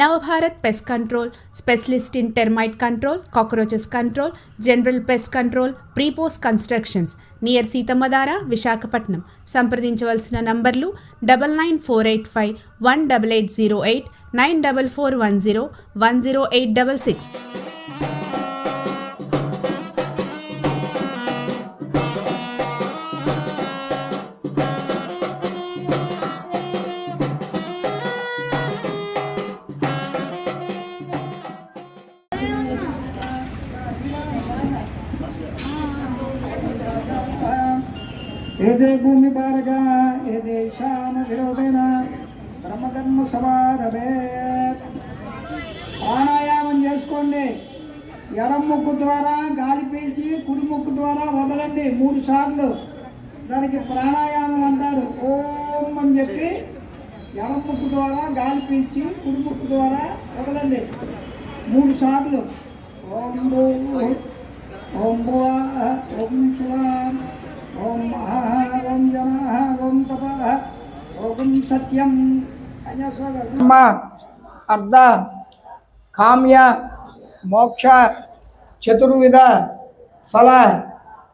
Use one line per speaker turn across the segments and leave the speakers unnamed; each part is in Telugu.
Navabharat pest control specialist in termite control cockroaches control general pest control pre post constructions. Near Seethammadhara Visakhapatnam. సంప్రదించవలసిన నంబర్లు double nine four eight five one double eight zero eight nine double four one zero one zero eight double six.
ఏదే విరోధేన బ్రహ్మకర్మ సమారభే ప్రాణాయామం చేసుకోండి. ఎడం ముక్కు ద్వారా గాలి పీల్చి కుడి ముక్కు ద్వారా వదలండి. మూడు సార్లు. దానికి ప్రాణాయామం అంటారు. ఓం అని చెప్పి ఎడం ముక్కు ద్వారా గాలి పీల్చి కుడి ముక్కు ద్వారా వదలండి. మూడు సార్లు. ఓం ఓం ఓం ఓం ఓం మహా ఓం జన ఓం తప ఓం సత్యం అమ్మ అర్ధ కామ్య మోక్ష చతుర్విధ ఫల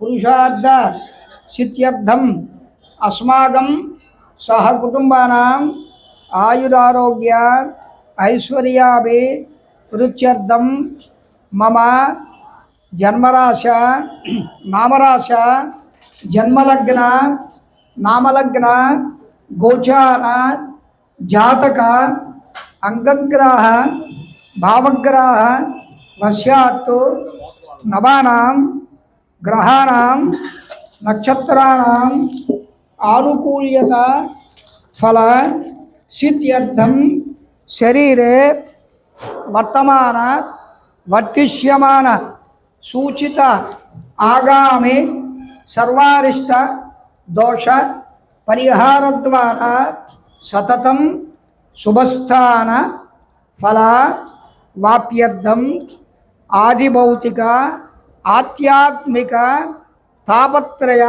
పురుషార్థ సిత్యర్థం అస్మాకం సహ కుటుంబానాం ఆయురారోగ్య ఐశ్వర్యాభి వృత్యర్థం మమ జన్మరాశ నామరాశ जन्मलग्न, नामलग्न, गोचार, जातक, अंगग्रह, भावग्रह वर्षा तो नवाण ग्रहाण आनुकूल्यता, फल सिद्ध शरीर वर्तमान, वर्तिष्यमान, सूचित, आगामी सर्वारिष्ट दोष परिहारद्वारा सतत शुभस्थान फला वाप्यर्थम आदिभौतिक, आध्यात्मिक, तापत्रय,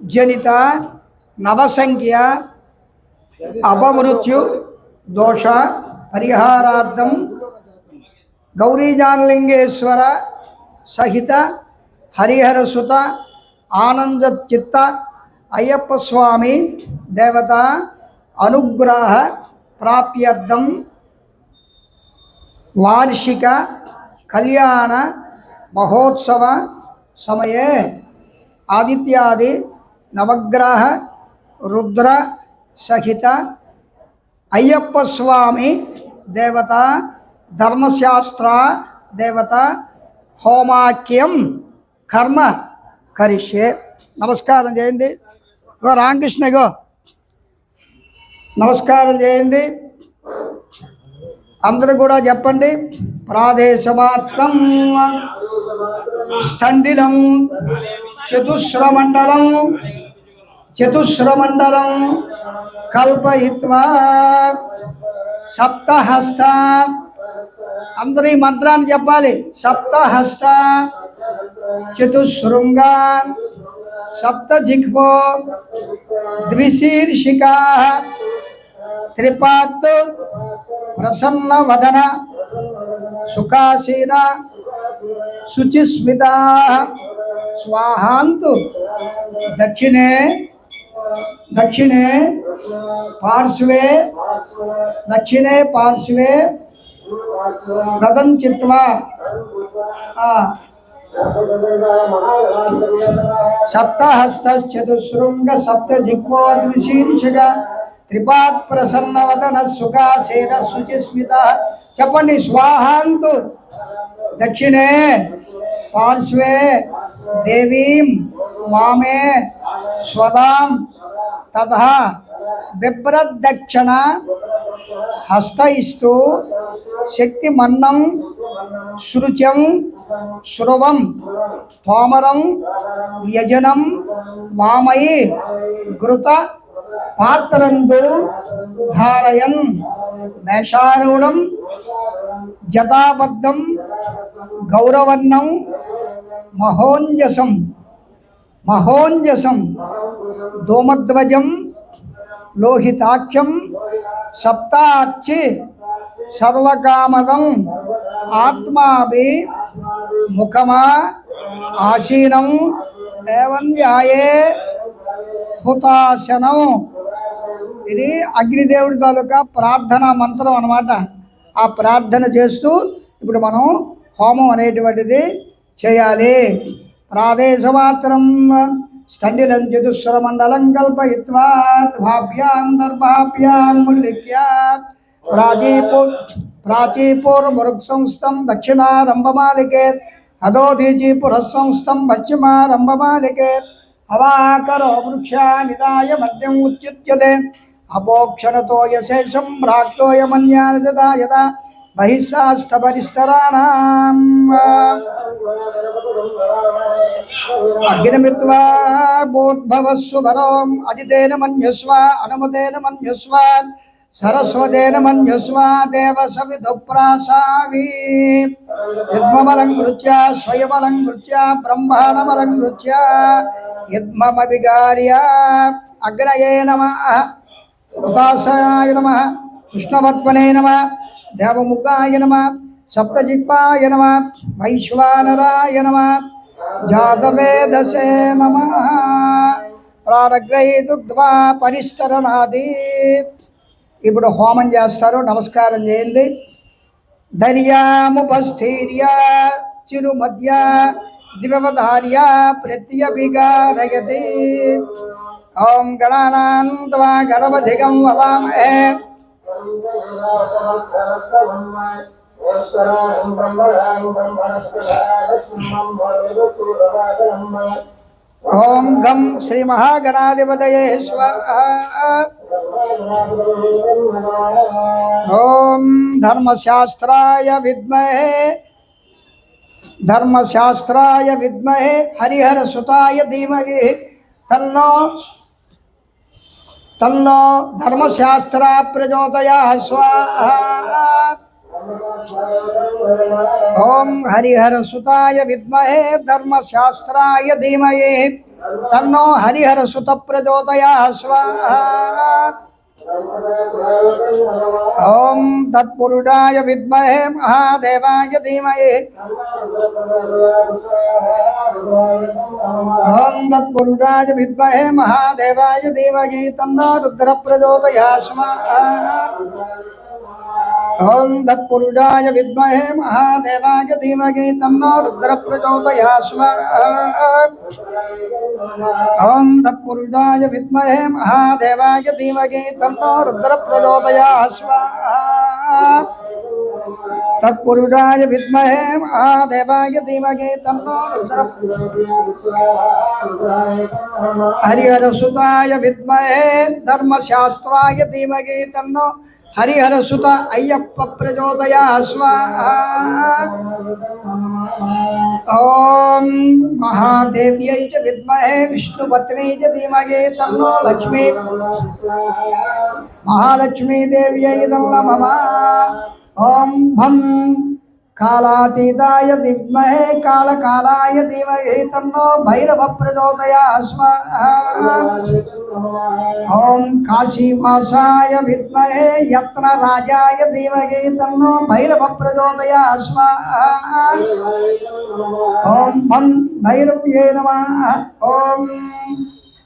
जनित नवसंख्या अपमृत्यु दोष परिहारार्थम गौरीजानलिंगेश्वर सहित हरिहर सुत ஆனந்த சித்த ஐயப்ப சுவாமி தேவதா அனுகிரக பிராபியர்த்தம் வார்ஷிக கல்யாண மகோத்சவ சமயே ஆதித்யாதி நவகிரக ருத்ர சகித ஐயப்ப சுவாமி தேவதா தர்மசாஸ்திரா தேவதா ஹோமாக்கியம் கர்ம కరిష్యే. నమస్కారం చేయండి. ఇగో రామకృష్ణ ఇగో. నమస్కారం చేయండి. అందరూ కూడా చెప్పండి. ప్రాదేశమాత్రం స్థండిలం చతుశ్రమండలం చతుశ్రమండలం కల్పయిత్వా సప్తహస్త. అందరూ ఈ మంత్రాన్ని చెప్పాలి. సప్తహస్త. चतुःशृङ्गान् सप्तजिह्वो त्रिपात प्रसन्न वन सुखासीना, शुचिस्मता स्वाहा दक्षिणे दक्षिणे पार्श्वे दक्षिणे पार्श्वे रदन चित्वा సప్తహస్తశతుశృంగ సప్త జిహ్వో ద్విశీర్షిక త్రిపాత్ ప్రసన్న వదన సుఖాసేన శుచిస్మిత చెప్పండి స్వాహాంతు. దక్షిణే పార్శ్వే దేవీం మామే స్వదాం తథా బిభ్రదక్షిణ హస్తయిస్తూ శక్తిమన్నం శృత్యం శ్రువం తోమరం వ్యజనం వామయి ఘృత పాత్రందు ధారయన్ మేషారూఢం జటాబద్ధం గౌరవర్ణం మహోంజసం మహోంజసం ధూమధ్వజం లోహితాఖ్యం సప్తార్చి సర్వకామదం ఆత్మాభి ముఖమా ఆసీనం ఏవం ధ్యాయే హుతాశనం ఇది అగ్నిదేవుడి తాలూకా ప్రార్థన మంత్రం అనమాట ఆ ప్రార్థన చేస్తూ ఇప్పుడు మనం హోమం అనేటువంటిది చేయాలి. ప్రాదేశమాత్రం స్టండిలం చతుస్వర మండలం కల్పయిత్వా ద్వాభ్యాం దర్భాభ్యాం ముల్లిక్యా ప్రాచీపూర్ ప్రాచీపూర్ మృగ్సంస్థం దక్షిణారంభమాలికే అధోధీచి పశ్చిమారంభమాలికే అవాకరో వృక్షా నిదాయ మద్యం ఉచ్యుత్యతే అపోక్షణతో యశేషం భ్రాక్తోయమన్యాని దదా యదా బహిస్సాస్థపరిస్తరాణాం అగ్నిమిత్వా బోద్భవస్సు వరం అజితేన మన్యస్వ అనుమతేన మన్యస్వ సరస్వతేన మన్యస్వ దేవ సవిధుప్రాసావి యద్మమలం కృత్య స్వయమలం కృత్య అగ్నయే నమ ఉదాసాయ నమ కృష్ణవత్మనే నమ దేవముఖాయ నమ సప్తజిత్వాయ నమ వైశ్వానరాయ నమ జాతవేదసే నమ ప్రారగ్రహీతుద్వా పరిస్తరణాది ఇప్పుడు హోమం చేస్తారు నమస్కారం చేయండి. ధర్యాముపస్థీర్య చిరుమధ్య దివధార్య ప్రత్యభిగారయతి. ఓం గణానాంతవా గణపధిగం వవామహే. ఓం గం శ్రీ మహాగణాధిపతయే ఓం ధర్మశాస్త్రాయ విద్మహే ధర్మశాస్త్రాయ విద్మహే హరిహర సుతాయ ధీమహి. తన్నో తన్నో ధర్మశాస్త్ర ప్రచోదయా స్వాహ. ఓం హరిహర సుతాయ విద్మహే ధర్మశాస్త్రాయ ధీమహి తన్నో హరిహర సుత ప్రచోదయా స్వాహ. ఓం తత్పురుడాయ విద్మహే మహాదేవాయ ధీమహి. ఓం తత్పురుడాయ విద్మహే మహాదేవాయ ధీమహి తన్నో రుద్ర ప్రచోదయా స్వాహా. ओम तत्पुरुषाय विद्महे महादेवाय धीमहि तन्नो रुद्र प्रचोदयास्व ओम तत्पुरुषाय विद्महे महादेवाय धीमहि तन्नो रुद्र प्रचोदयास्व तत्पुरुषाय विद्महे महादेवाय धीमहि तन्नो रुद्र हरिहरसुताय विद्महे धर्मशास्त्राय धीमहि तन्नो హరిహర సుత అయ్యప్ప ప్రచోదయా స్వాహా ఓం మహాదేవ్యై చ విద్మహే విష్ణుపత్ని చ ధీమహి తన్నో లక్ష్మీ. మహాలక్ష్మీదేవ్యై నమ. ఓం భం కాళాతీతాయ విద్మహే కాళకాలాయ ధీమహి తన్నో భైరవ ప్రచోదయా ఓం కాశీవాసాయ విద్మహే యత్న రాజాయ ధీమహి తన్నో భైరవ ప్రచోదయా ఓం భం భైరవ్యే నమ ఓం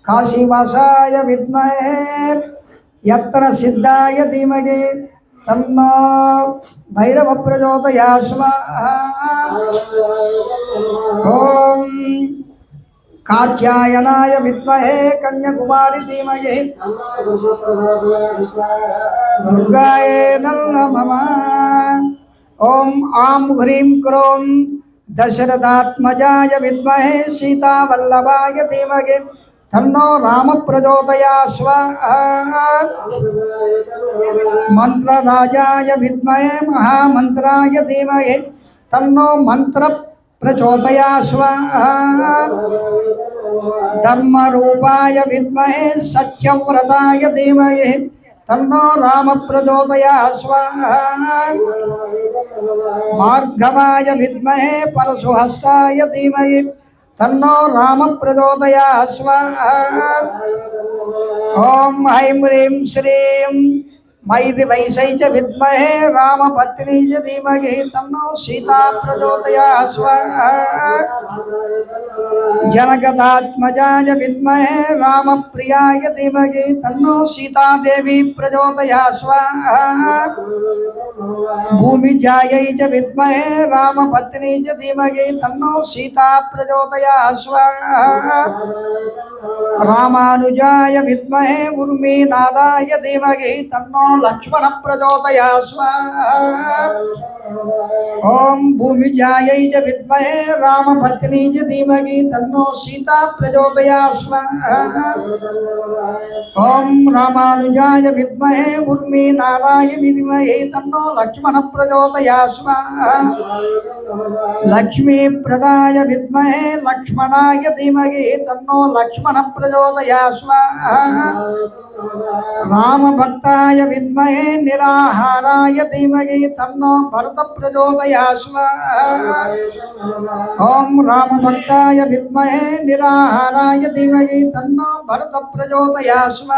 కాశీవాసాయ విద్మహే యత్న సిద్ధాయ ధీమహి भैरव प्रचोदया स्वाहा। कात्यायनाय विद्महे कन्याकुमारी धीमहि। दुर्गाय नमः। ओम आम ह्रीं क्रोम दशरथात्मजाय विद्महे सीतावल्लभाय धीमहि। धन्नो राम प्रजोदयाश्व मंत्र मन्त्रराजाय विद्महे महामंत्राय धीमहि, तन्नो मंत्र प्रचोदयाश्व धर्म रूपाय विद्महे सख्यव्रताय धीमहि, तन्नो राम रामप्रचोदयाश्व मार्गवाय विद्महे, परशुहस्ताय धीमहि తన్నో రామ ప్రచోదయా స్వాహ. ఓం హ్రీం శ్రీం मैदि वैशै च विद्महे, रामपत्नी च धीमहि, तन्नो सीता जनकदात्मजाय विद्महे, रामप्रियाय धीमहि, तन्नो भूमिजायै च विद्महे, रामपत्नी च धीमहि, तन्नो सीता रामानुजाय विद्महे, उर्मीनादाय धीमहि, तन्नो లక్ష్మణ ప్రచోదయా ఓం భూమిజాయై చ విద్మహే రామపత్ని చ ధీమహి తన్నో సీత ప్రచోదయా ఓం రామానుజాయ విద్మహే ఉర్మి నారాయణి ధీమహి తన్నో లక్ష్మణ ప్రచోదయా లక్ష్మీ ప్రదాయ విద్మహే లక్ష్మణాయ ధీమహి తన్నో లక్ష్మణ ప్రచోదయా రామభక్తాయ విద్మహే నిరాహారాయ ధీమహి తన్నో భరత ప్రచోదయాశ్వ ఓం రామభక్తాయ విద్మహే నిరాహారాయ ధీమహి తన్నో భరత ప్రచోదయాశ్వ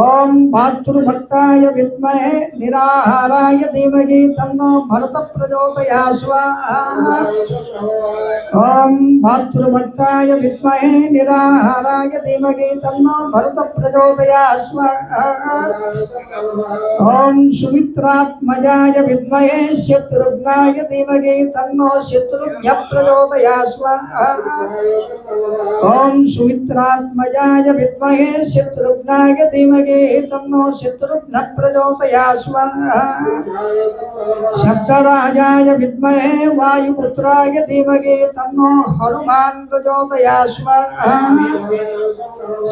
ఓం భాతృభక్తాయ విద్మహే నిరాహారాయ ధీమహి తన్నో భరత ప్రచోదయా ఓం భాతృభక్తాయ విద్మహే నిరాహారాయ ధీమహి తన్నో భరత ప్రచోదయా ఓం సుమిత్రాత్మజాయ విద్మహే శత్రుఘ్నాయ ధీమహి తన్నో శత్రుఘ్న ప్రచోదయా ఓం సుమిత్రాత్మజాయ విద్మహే శత్రుఘ్నాయ ధీమహి ధీమహి తన్నో శత్రుఘ్న ప్రచోదయా శబ్దరాజాయ విద్మహే వాయుపుత్రాయ ధీమహి తన్నో హనుమాన్ ప్రచోదయా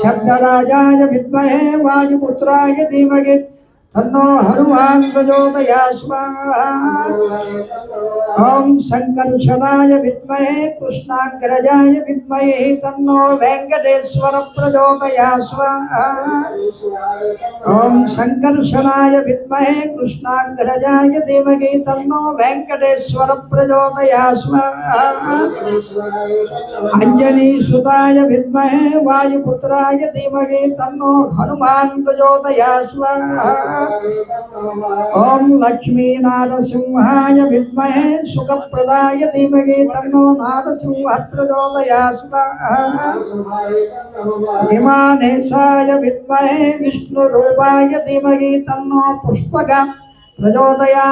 శబ్దరాజాయ విద్మహే వాయుపుత్రాయ ధీమహి तन्नो हनुमान प्रचोदया स्वाहा ओम संकर्षणाय विद्महे, कृष्णाग्रजाय विद्महे, तन्नो वेंकटेश्वर प्रचोदया स्वाहा ओम संकर्षणाय विद्महे, कृष्णाग्रजाय देवगे, तन्नो वेंकटेश्वर प्रचोदया स्वाहा अंजनी सुताय विद्महे, वायुपुत्राय देवगे, तन्नो हनुमान प्रचोदया स्वाहा ఓం లక్ష్మీనారసింహాయ విద్మహే సుఖప్రదాయ ధీమహి తన్నో నారసింహ ప్రచోదయా విమానేశాయ విద్మహే విష్ణురూపాయ ధీమహి తన్నో పుష్పగా ప్రచోదయా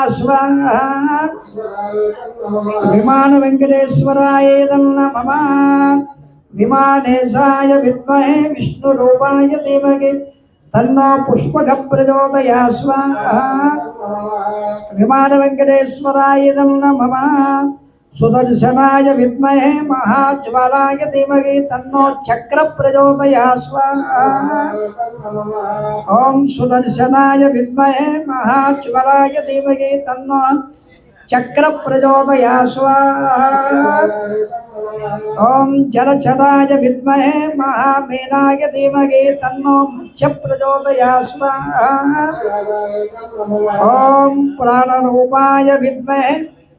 విమాన వెంకటేశ్వరాయ నమ. విమానేశాయ విద్మహే విష్ణురూపాయ ధీమహి తన్నో పుష్పక ప్రచోదయా స్వాహ. విమాన వెంకటేశ్వరాయుధం నమ. సుదర్శనాయ విద్మహే మహాజ్వలాయ ధీమహి తన్నో చక్ర ప్రచోదయా స్వాహ. ఓం సుదర్శనాయ విద్మహే మహాజ్వలాయ ధీమహి తన్నో चक्र प्रचोदयात् स्वाहा ॐ जलचराय विद्महे महामेनाय धीमहि तन्नो मत्स्य प्रचोदयात् स्वाहा ॐ प्राणरूपाय विद्महे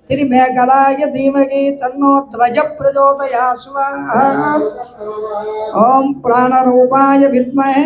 त्रिमेघलाय धीमहि तन्नो ध्वज प्रचोदयात् स्वाहा ॐ प्राणरूपाय विद्महे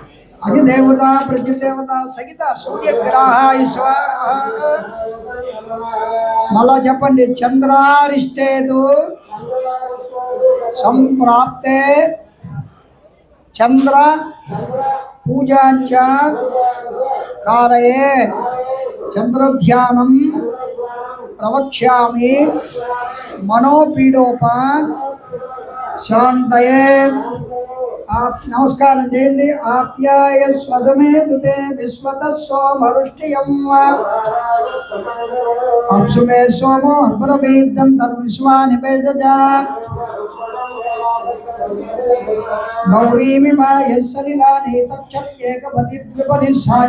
అధిదేవత ప్రతిదేవత సహిత సూర్యగ్రహ ఈశ్వర మళ్ళా చెప్పండి చంద్రారిష్టేదు సంప్రాప్తే చంద్ర పూజాంచ కారయే చంద్రధ్యానం ప్రవక్ష్యామి మనోపీడోప శాంతయే నమస్కారం చేయండి. ఆప్యాయ స్వసమే తుతే విశ్వత సోమరుష్టియం అప్సుమే సోమో అబ్రవీద్దం తద్విశ్వాని వేదజ गौरीमिमाय सलिलाने तक्षत्येकपति द्विपदि सा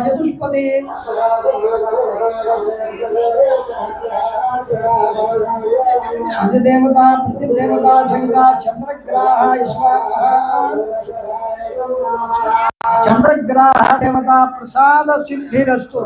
प्रतिदेवता सहिता देवता प्रसाद सिद्धिरस्तु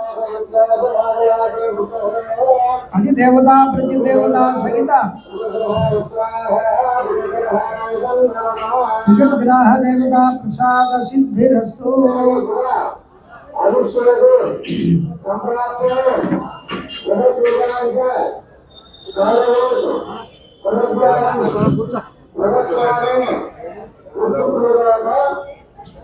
अधिदेवता प्रतिदेवता सहिता. जगद्राह देवता प्रसाद सिद्धिरस्तु.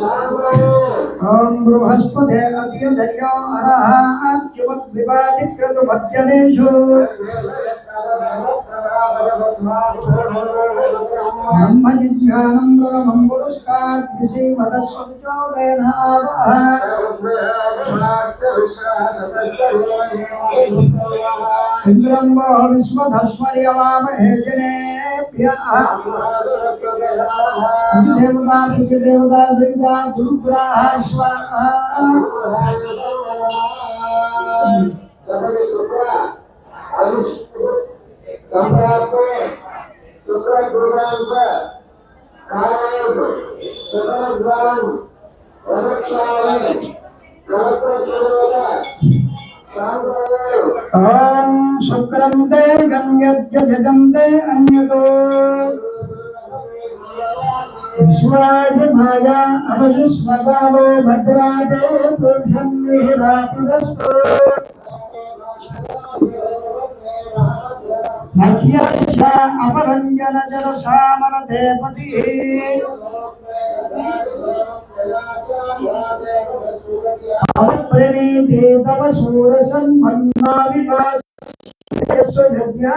ప్రసాద సిద్ధిరస్తు ఓం బృహస్పతే అత్యధర్యో అరహ అచ్యువత్ వివాదిక్రతు మధ్యదేశు బ్రహ్మ జిజ్ఞానం బ్రహ్మం పురస్కాత్ విషీమదస్వజో వేనావహ ఇంద్రం వో విశ్వధస్మర్యవామహే జనేభ్యః అధిదేవతా ప్రతిదేవతా సహిత గురుగ్రహ స్వాహ. ఓం శుక్రం తే గమ్యజ్జ జగంతే అన్యతో विश्वाधिमाया अवशिष्मदावो भद्रादे पुरुषं विहिरातिदस्तु मह्यश्च अपरञ्जनजनसामरधेपतिः अवप्रणीते तव सूरसन्मन्नाविभास्य स्वजव्या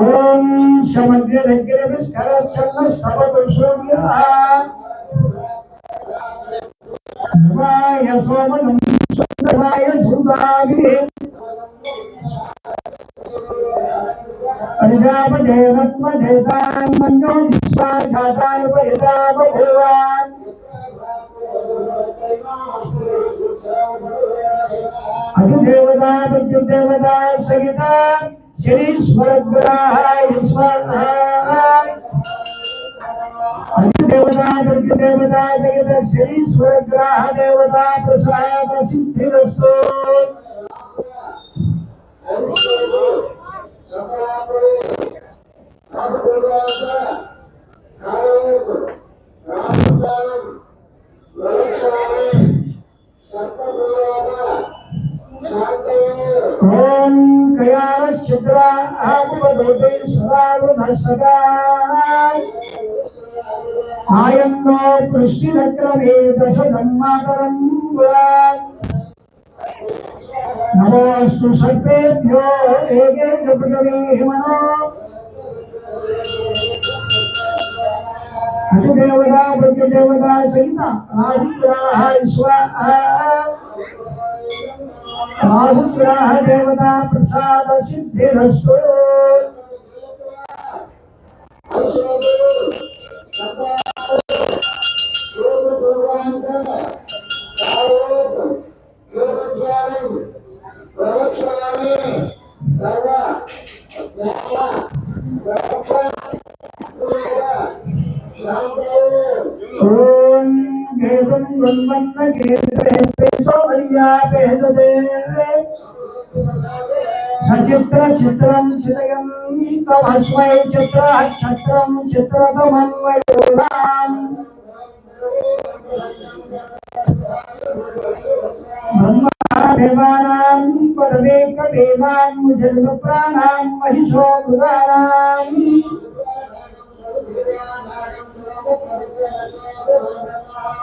ఓం సముద్ర దగ్గర విస్కరశ్చన్న స్తవతుషూర్య నమాయ సోమనం నమాయ ధూతాభి అర్జాపదేవత్వ దేతాన్ మంజో విశ్వాఘాతాన్ పరితాప భూవాన్ అధిదేవతా ప్రత్యుదేవత సహిత అధిదేవతా ప్రత్యుదేవత సహిత శరీశ్వరగ్రహ దేవతా ప్రసాద సిద్ధిరస్తు నారాయణ నారాయణ ఓం కయాశ్చిద్ర ఆపదోటే సదా. వృధస్సదా ఆయందో పృష్టిరక్రమే దశ ధర్మాతరం నమోస్తు సర్పేభ్యో ఏకే కపిటవే హిమనో అధిదేవతా ప్రత్యదేవతా సహిత రాహుగ్రహ స్వాహ. రాహుగ్రహ దేవతా ప్రసాద సిద్ధిరస్తు ఓం గేదం వన్వన్న గేదే సోమరియా పేజదే సచిత్ర చిత్రం చితయం తమస్మై చిత్ర ఛత్రం చిత్రతమన్వయోనాం బ్రహ్మాదేవానాం పదవేకదేవాన్ ముజన్మ ప్రాణాం మహిషో మృగాణాం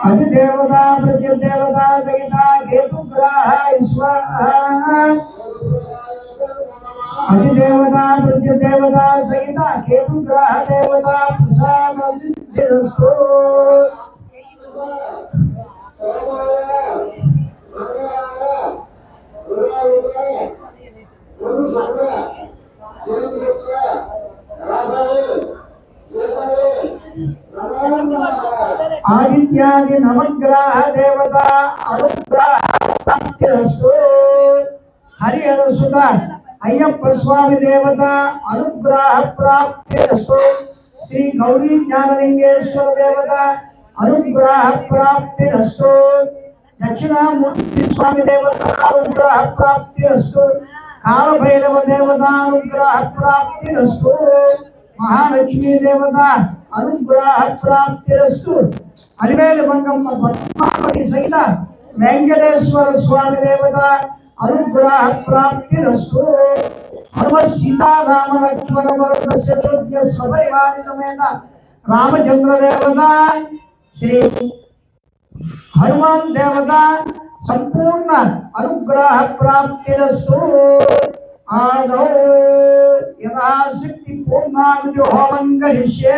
అధిదేవతా ప్రత్యుదేవతా సహిత కేతుగ్రహ స్వాహ అధిదేవతా ప్రత్యుదేవతా సహిత కేతుగ్రహ దేవత ప్రసాద సిద్ధిరస్తు నవగ్రహ దేవత అనుగ్రహ హరి అనుసుత అయ్యప్ప స్వామి దేవత అనుగ్రహ ప్రాప్తిరస్తు శ్రీ గౌరీ జ్ఞానలింగేశ్వర దేవత అనుగ్రహ ప్రాప్తిరస్తు దక్షిణామూర్తి స్వామి దేవత అనుగ్రహ ప్రాప్తిరస్తు కాలభైరవ దేవత అనుగ్రహ ప్రాప్తిరస్తు మహాలక్ష్మీ దేవత అనుగ్రహ ప్రాప్తిరస్తు అలివేలు మంగమ్మ పద్మావతి సహిత వెంకటేశ్వర స్వామి దేవత అనుగ్రహ ప్రాప్తి నస్తు హనుమ సీతారామ లక్ష్మణ భరత శత్రుఘ్న సపరివారి సమేత రామచంద్ర దేవత శ్రీ హనుమాన్ దేవత సంపూర్ణ అనుగ్రహ ప్రాప్తి నస్తు ఆదౌ యథాశక్తి పూర్ణానుజి హోమం కరిష్యే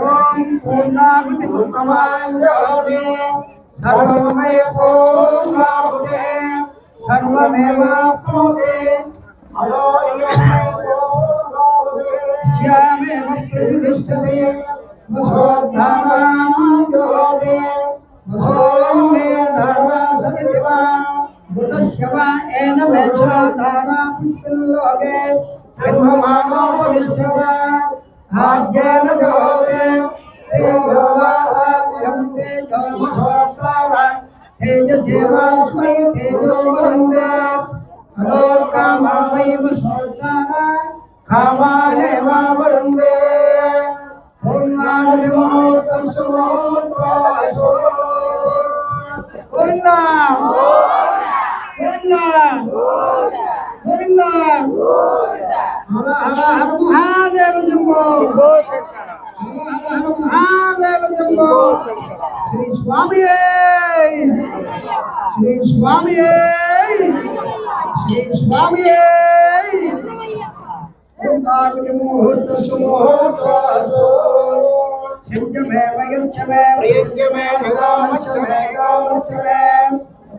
ఓం పూర్ణాగుతి ఉత్తమాంజోదే సర్వమే పూర్ణాగుతే సర్వమేవాప్నోతే శ్యామేవ ప్రతిష్టతే వసోద్ధానాంజోదే వసోమే ధర్మ సతివా బుధస్య వా शिवाय नमः धारा पुष्पलोके ब्रह्ममानो भविष्यता भाग्येन जोगे श्रीजोलाभ्यं ते धर्मसोत्तावन् तेजसेवास्मै तेजो वंदे अदो कामामैव सोत्ताः कामानेवा वंदे पुण्णानिर्मोक्तं सुमोक्तो असो पुण्णा హర హర హర మహాదేవ శంభో శ్రీ స్వామి శ్రీ స్వామి శ్రీ స్వామి ముహూర్త సుముహూర్తో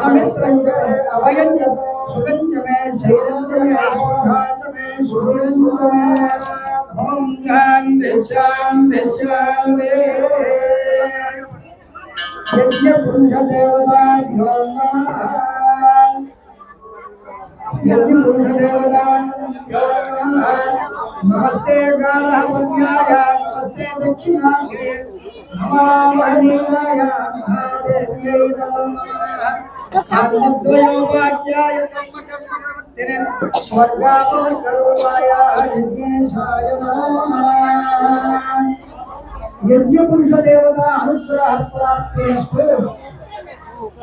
అమిత్రంజమే అభయంజమే సుగంజమే శైలంజమే ఆకాశమే సురంజమే ఓం శాంతి శాంతి శాంతి యజ్ఞ పురుష దేవతాభ్యో నమః. యజ్ఞ పురుష దేవతాభ్యో నమస్తే గాఢపద్యాయ నమస్తే దక్షిణాగ్రే నమో మహనీయాయ మహాదేవ్యై నమో. నమః కర్మకర్మవర్తినే స్వర్గాపవర్గరూపాయ యజ్ఞేశాయ అనుగ్రహ ప్రాప్తిస్తు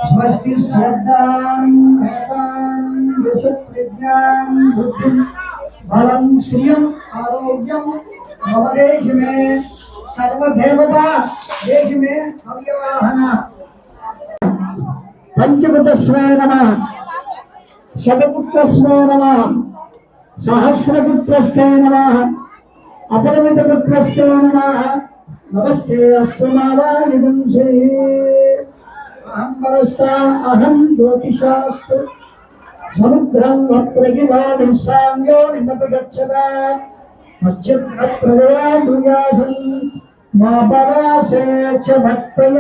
స్వస్తి శ్రద్ధాం వేదాం యశ ప్రజ్ఞాం బుద్ధిం బలం శ్రియం ఆరోగ్యం మమ మే సర్వదేవత దేహి మే అవ్యవాహన పంచకుటస్వే నమ. శతపుత్రస్వే నమ. సహస్రపుత్రస్తే నమ. అపరిమితపుత్రస్తే నమ. నమస్తే అస్తు మావాలివంశే అహం పరస్తా అహం జ్యోతిషాస్తు. సముద్రం వక్రగివాణి సామ్యో నిమపగచ్చద మత్స్యత్ర ప్రజయా మృగాసం మా పరాశే చ భక్తయ.